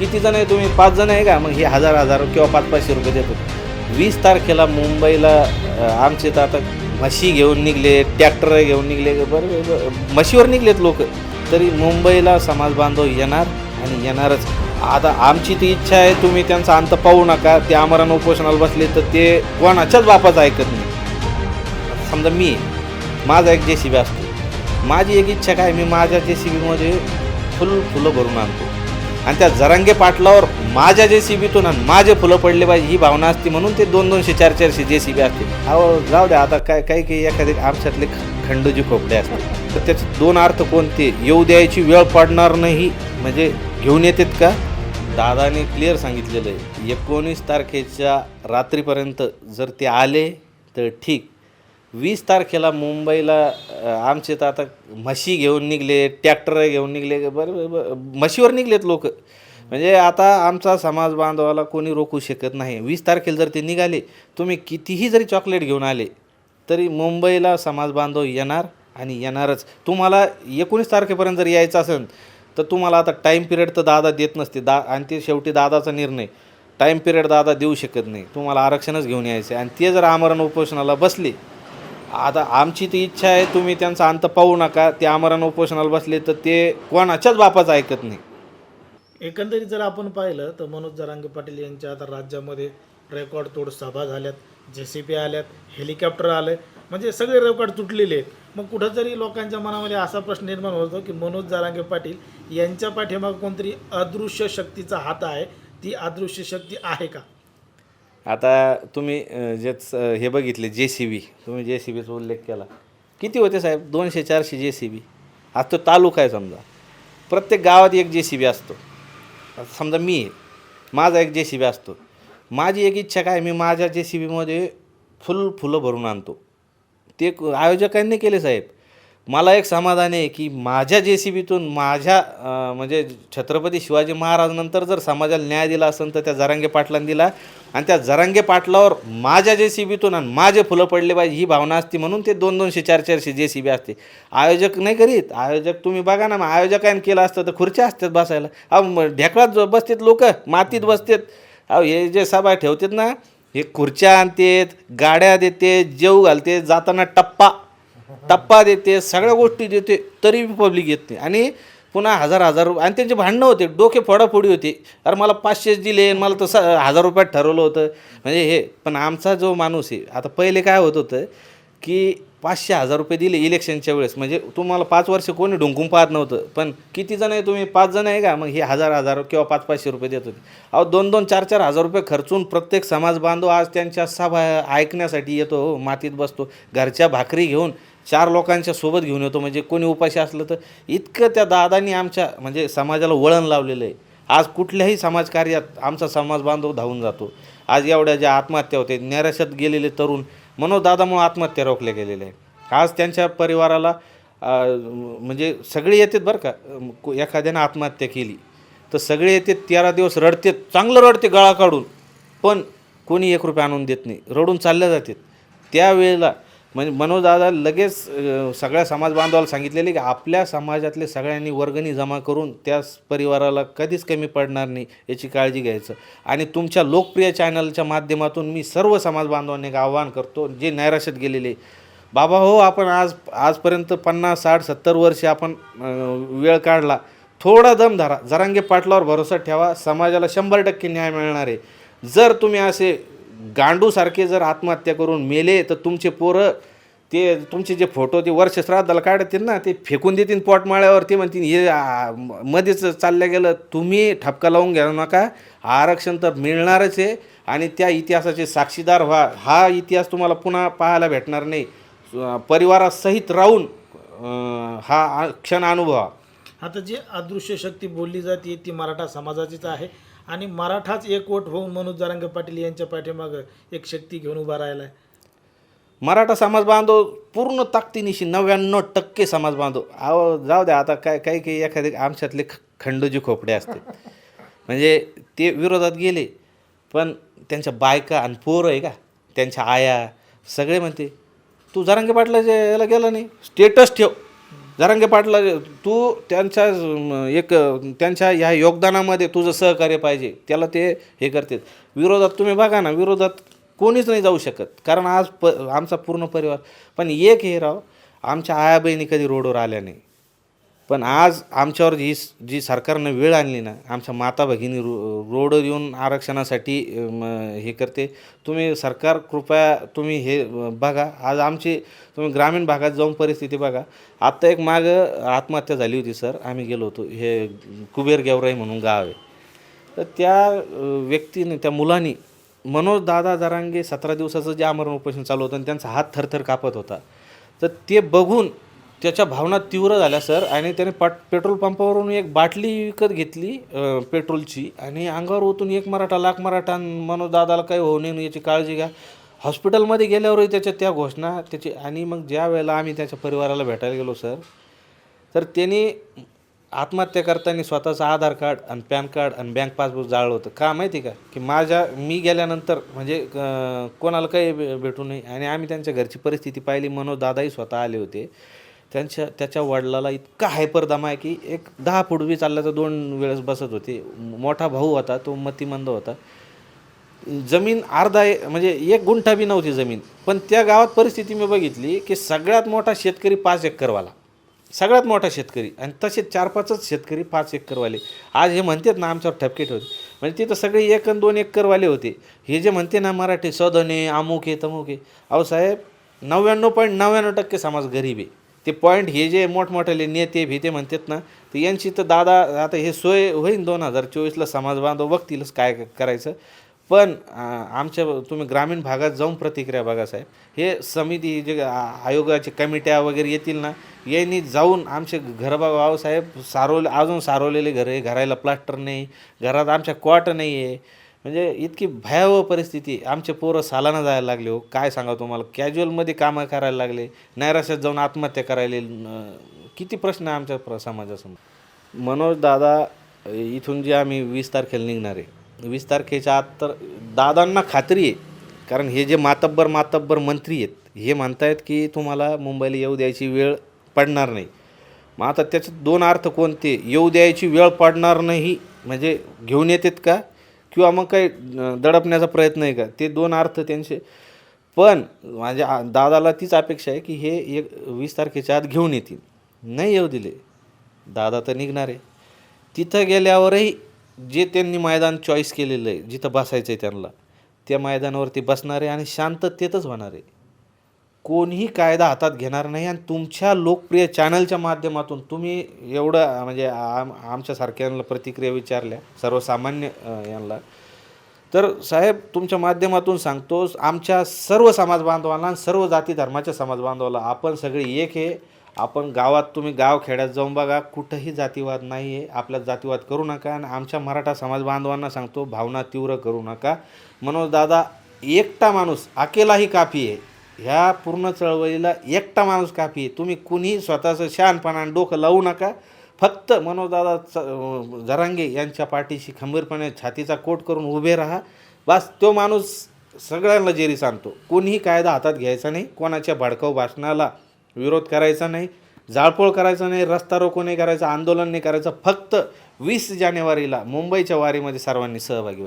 किती जण आहे तुम्ही? पाच जण आहे का? मग हे हजार हजार किंवा पाच पाचशे रुपये देतो. वीस तारखेला मुंबईला आमचे तर आता म्हशी घेऊन निघले ट्रॅक्टर घेऊन निघले बरं म्हशीवर निघलेत लोक. तरी मुंबईला समाज बांधव येणार आणि येणारच. आता आमची ती इच्छा आहे तुम्ही त्यांचा अंत पाहू नका. ते आमरण उपोषणाला बसले तर ते कोणाच्याच बापाचं ऐकत नाही. समजा मी माझा एक जे सी बी असतो. माझी एक इच्छा काय? मी माझ्या जे सी बीमध्ये फुल फुलं भरून आणतो. आणि त्या जरांगे पाटलावर माझ्या जे सी बीतून आणि माझे फुलं पडले पाहिजे ही भावना असते म्हणून ते दोन दोनशे चार चारशे जे सी बी असते. अहो जाऊ द्या आता काय काही काही एखादे आमच्यातले खंडोजी खोपडे असतात. तर त्याचे दोन अर्थ कोणते? येऊ द्यायची वेळ पडणार नाही म्हणजे घेऊन येतात का? दादाने क्लिअर सांगितलेलं आहे. एकोणीस तारखेच्या रात्रीपर्यंत जर ते आले तर ठीक. वीस तारखेला मुंबईला आमचे तर आता म्हशी घेऊन निघले ट्रॅक्टर घेऊन निघले बरं बरं म्हशीवर निघलेत लोक. म्हणजे आता आमचा समाज बांधवाला कोणी रोखू शकत नाही. वीस तारखेला जर ते निघाले तुम्ही कितीही जरी चॉकलेट घेऊन आले तरी मुंबईला समाज बांधव येणार आणि येणारच. तुम्हाला एकोणीस तारखेपर्यंत जर यायचं असेल तर तुम्हाला आता टाईम पिरियड तर दादा देत नसते. दा आणि ते शेवटी दादाचा निर्णय. टाईम पिरियड दादा देऊ शकत नाही. तुम्हाला आरक्षणच घेऊन यायचं आहे आणि ते जर आमरण उपोषणाला बसले आता आमची ती इच्छा आहे तुम्ही त्यांचा अंत पाहू नका. ते आमरण उपोषणाला बसले तर ते कोणाच्याच बापाचं ऐकत नाही. एकंदरीत जर आपण पाहिलं तर मनोज जरांगे पाटील यांच्या आता राज्यामध्ये रेकॉर्ड तोड सभा झाल्यात जे सी पी आल्यात हेलिकॉप्टर आले म्हणजे सगळे रेकॉर्ड तुटलेले आहेत. मग कुठंतरी लोकांच्या मनामध्ये असा प्रश्न निर्माण होतो की मनोज जरांगे पाटील यांच्या पाठीमाग कोणतरी अदृश्य शक्तीचा हात आहे? ती अदृश्य शक्ती आहे का? आता तुम्ही जेच हे बघितले जे सी बी तुम्ही जे सी बीचा उल्लेख केला. किती होते साहेब? दोनशे चारशे जे सी बी आज तो तालुका आहे समजा. प्रत्येक गावात एक जे सी बी असतो. समजा मी आहे माझा एक जे सी बी असतो. माझी एक इच्छा काय? मी माझ्या जे सी बीमध्ये फुल फुलं भरून आणतो. ते आयोजकांनी केले साहेब. मला एक समाधान आहे की माझ्या जे सी बीतून माझ्या म्हणजे छत्रपती शिवाजी महाराजांनंतर जर समाजाला न्याय दिला असेल तर त्या जरांगे पाटलांनी दिला. आणि त्या जरांगे पाटलावर माझ्या जे सी बीतून आणि माझे फुलं पडले पाहिजे ही भावना असते म्हणून ते दोन दोनशे चार चारशे जे सी बी असते. आयोजक नाही करीत. आयोजक तुम्ही बघा ना मग आयोजकाने केलं असतं तर खुर्च्या असतात बसायला. अहो मग ढेकळात बसतात लोक मातीत बसतात. अहो हे जे सभा ठेवतात ना हे खुर्च्या आणतात गाड्या देते जेव घालते जाताना टप्पा टप्पा देते सगळ्या गोष्टी देते तरी पब्लिक येत नाही. आणि पुन्हा हजार हजार रुपये आणि त्यांचे भांडणं होते डोके फोडाफोडी होती. अरे मला पाचशेच दिले आणि मला तसं हजार रुपयात ठरवलं होतं. म्हणजे हे पण आमचा जो माणूस आहे आता पहिले काय होत होतं की पाचशे हजार रुपये दिले इलेक्शनच्या वेळेस. म्हणजे तुम्हाला पाच वर्ष कोणी ढुंकून पाहत नव्हतं. पण किती जण आहे तुम्ही? पाच जण आहे का? मग हे हजार हजार किंवा पाच पाचशे रुपये देत होते. अहो दोन दोन चार चार हजार रुपये खर्चून प्रत्येक समाज बांधव आज त्यांच्या सभा ऐकण्यासाठी येतो हो मातीत बसतो घरच्या भाकरी घेऊन चार लोकांच्या सोबत घेऊन येतो. म्हणजे कोणी उपाशी असलं तर इतकं त्या दादांनी आमच्या म्हणजे समाजाला वळण लावलेलं आहे आज कुठल्याही समाजकार्यात आमचा समाज बांधव धावून जातो. आज एवढ्या ज्या आत्महत्या होते नैराश्यात गेलेले तरुण मनोदादामुळं आत्महत्या रोखल्या गेलेल्या आहे आज त्यांच्या परिवाराला म्हणजे सगळे येतात बरं का एखाद्यानं आत्महत्या केली. तर सगळे येतात तेरा दिवस रडतात चांगलं रडते गळा काढून. पण कोणी एक रुपया आणून देत नाही. रडून चालल्या जातात. त्यावेळेला म्हणजे मनोजदादा लगेच सगळ्या समाज बांधवाला सांगितलेले की आपल्या समाजातले सगळ्यांनी वर्गणी जमा करून त्या परिवाराला कधीच कमी पडणार नाही याची काळजी घ्यायचं. आणि तुमच्या लोकप्रिय चॅनलच्या माध्यमातून मी सर्व समाजबांधवांनी एक आव्हान करतो जे नैराश्यात गेलेले बाबा हो आपण आज आजपर्यंत पन्नास साठ सत्तर वर्षे आपण वेळ काढला. थोडा दम धरा. जरांगे पाटलावर भरोसा ठेवा. समाजाला शंभर टक्के न्याय मिळणार आहे. जर तुम्ही असे गांडूसारखे जर आत्महत्या करून मेले तर तुमचे पोरं ते तुमचे जे फोटो ते वर्ष श्राद्धाला काढतील ना ते फेकून देतील पोटमाळ्यावर ते म्हणतील हे मध्येच चाललं गेलं तुम्ही ठपका लावून घ्या नका आरक्षण तर मिळणारच आहे आणि त्या इतिहासाचे साक्षीदार व्हा हा इतिहास तुम्हाला पुन्हा पाहायला भेटणार नाही. परिवारासहित राहून हा क्षण अनुभवा. आता जी अदृश्य शक्ती बोलली जाते ती मराठा समाजाचीच आहे. आणि मराठाच एकवट होऊन मनोज जरांगे पाटील यांच्या पाठीमागं एक शक्ती घेऊन उभा राहिला आहे मराठा समाज बांधव पूर्ण ताकदीनिशी नव्याण्णव टक्के समाज बांधव. अहो जाऊ द्या आता काय काही काही एखादे आमच्यातले ख- खंडोजी खोपडे असते म्हणजे ते विरोधात गेले पण त्यांच्या बायका आणि पोरं आहे का? त्यांच्या आया सगळे म्हणते तू जरांगे पाटलाच्या याला गेला नाही? स्टेटस ठेव. जरांगे पाटला तू त्यांच्या एक त्यांच्या ह्या योगदानामध्ये तुझं सहकार्य पाहिजे त्याला ते हे करतात. विरोधात तुम्ही बघा ना विरोधात कोणीच नाही जाऊ शकत. कारण आज प आमचा पूर्ण परिवार पण एक हे राव आमच्या आया बहिणी कधी रोडवर आल्या नाही. पण आज आमच्यावर जी जी सरकारनं वेळ आणली ना आमच्या माता भगिनी रो रोडवर येऊन आरक्षणासाठी हे करते. तुम्ही सरकार कृपया तुम्ही हे बघा. आज आमची तुम्ही ग्रामीण भागात जाऊन परिस्थिती बघा. आत्ता एक मागं आत्महत्या झाली होती सर. आम्ही गेलो होतो. हे कुबेर गेवराई म्हणून गाव आहे. तर त्या व्यक्तीने त्या मुलांनी मनोज दादा जरांगे सतरा दिवसाचं जे आमरण उपोषण चालू होतं आणि त्यांचा हात थरथर कापत होता. तर ते बघून त्याच्या भावना तीव्र झाल्या सर. आणि त्याने पट पेट्रोल पंपावरून एक बाटली विकत घेतली अ, पेट्रोलची. आणि अंगावर ओतून एक मराठा लाख मराठा मनोजदादाला काही होऊ नये याची काळजी घ्या. हॉस्पिटलमध्ये गेल्यावरही त्याच्या त्या घोषणा त्याची आणि मग ज्या वेळेला आम्ही त्याच्या परिवाराला भेटायला गेलो सर तर त्यांनी आत्महत्या करताना स्वतःचं आधार कार्ड आणि पॅन कार्ड आणि बँक पासबुक जाळलं होतं. का माहिती का? की माझ्या मी गेल्यानंतर म्हणजे अं, कोणाला काही भे- भेटू नये. आणि आम्ही त्यांच्या घरची परिस्थिती पाहिली. मनोज दादाही स्वतः आले होते. त्यांच्या त्याच्या वडिलाला इतका हायपरदमा आहे की एक दहा फुटवी बी चालला तर दोन वेळेस बसत होते. मोठा भाऊ होता तो मतिमंद होता. जमीन अर्धा ए- म्हणजे एक गुंठा बी नव्हती जमीन. पण त्या गावात परिस्थिती मी बघितली की सगळ्यात मोठा शेतकरी पाच एकरवाला. सगळ्यात मोठा शेतकरी आणि तसे चार पाचच शेतकरी पाच एकरवाले. आज हे म्हणतात ना आमच्यावर ठपके ठेवते म्हणजे तिथं सगळे एक आणि दोन एकरवाले होते. हे जे म्हणते ना मराठी सदने अमुक आहे तमुक आहे अहो साहेब नव्याण्णव पॉईंट नव्याण्णव टक्के समाज गरीब आहे. ते पॉईंट हे जे मोठमोठ्याले नेते भीते म्हणतात ना तर यांची तर दादा आता हे सोय होईन दोन हजार चोवीसला समाज बांधव बघतीलच काय करायचं. पण आमच्या तुम्ही ग्रामीण भागात जाऊन प्रतिक्रिया बघा साहेब. हे समिती जे आयोगाचे कमिट्या वगैरे येतील ना यांनी जाऊन आमचे घर बघा साहेब सारवले अजून सारवलेले घर आहे घरायला प्लास्टर नाही घरात आमच्या क्वाट नाही आहे. म्हणजे इतकी भयावह परिस्थिती. आमचे पोरं सालानं जायला लागले हो. काय सांगा तुम्हाला? कॅज्युअलमध्ये कामं करायला लागले. नैराश्यात जाऊन आत्महत्या करायला. किती प्रश्न आहे आमच्या प्र समाजासमोर? मनोज दादा इथून जे आम्ही वीस तारखेला निघणार आहे. वीस तारखेच्या आत तर दादांना खात्री आहे. कारण हे जे मातब्बर मातब्बर मंत्री आहेत हे म्हणतायत की तुम्हाला मुंबईला येऊ द्यायची वेळ पडणार नाही. मग आता त्याचे दोन अर्थ कोणते? येऊ द्यायची वेळ पडणार नाही. म्हणजे घेऊन येतात का? किंवा मग काही दडपण्याचा प्रयत्न आहे का? ते दोन अर्थ त्यांचे. पण माझ्या दादाला तीच अपेक्षा आहे की हे एक वीस तारखेच्या आत घेऊन येतील. नाही येऊ दिले. दादा तर निघणार आहे. तिथं गेल्यावरही जे त्यांनी मैदान चॉईस केलेलं आहे जिथं बसायचं आहे त्यांना त्या मैदानावरती बसणार आहे आणि शांततेतच होणार आहे. कोणीही कायदा हातात घेणार नाही आणि तुमच्या लोकप्रिय चॅनलच्या माध्यमातून तुम्ही एवढं म्हणजे आम आमच्यासारख्यांना प्रतिक्रिया विचारल्या सर्वसामान्य यांना. तर साहेब तुमच्या माध्यमातून सांगतो आमच्या सर्व समाज बांधवांना आणि सर्व जाती धर्माच्या समाज बांधवाला आपण सगळे एक आहे. आपण गावात तुम्ही गाव खेड्यात जाऊन बघा कुठंही जातीवाद नाही आहे आपल्यात जातीवाद करू नका आणि आमच्या मराठा समाज बांधवांना सांगतो भावना तीव्र करू नका. मनोज दादा एकटा माणूस अकेलाही काफी आहे. ह्या पूर्ण चळवळीला एकटा माणूस काफी आहे. तुम्ही कुणीही स्वतःचं शहाणपणाने डोकं लावू नका. फक्त मनोजदादा च- जरांगे यांच्या पाठीशी खंबीरपणे छातीचा कोट करून उभे राहा. बस तो माणूस सगळ्यांना जेरी सांगतो. कोणीही कायदा हातात घ्यायचा नाही. कोणाच्या भडकाऊ भाषणाला विरोध करायचा नाही. जाळपोळ करायचा नाही. रस्ता रोको नाही करायचा. आंदोलन नाही करायचं. फक्त वीस जानेवारीला मुंबईच्या वारीमध्ये सर्वांनी सहभागी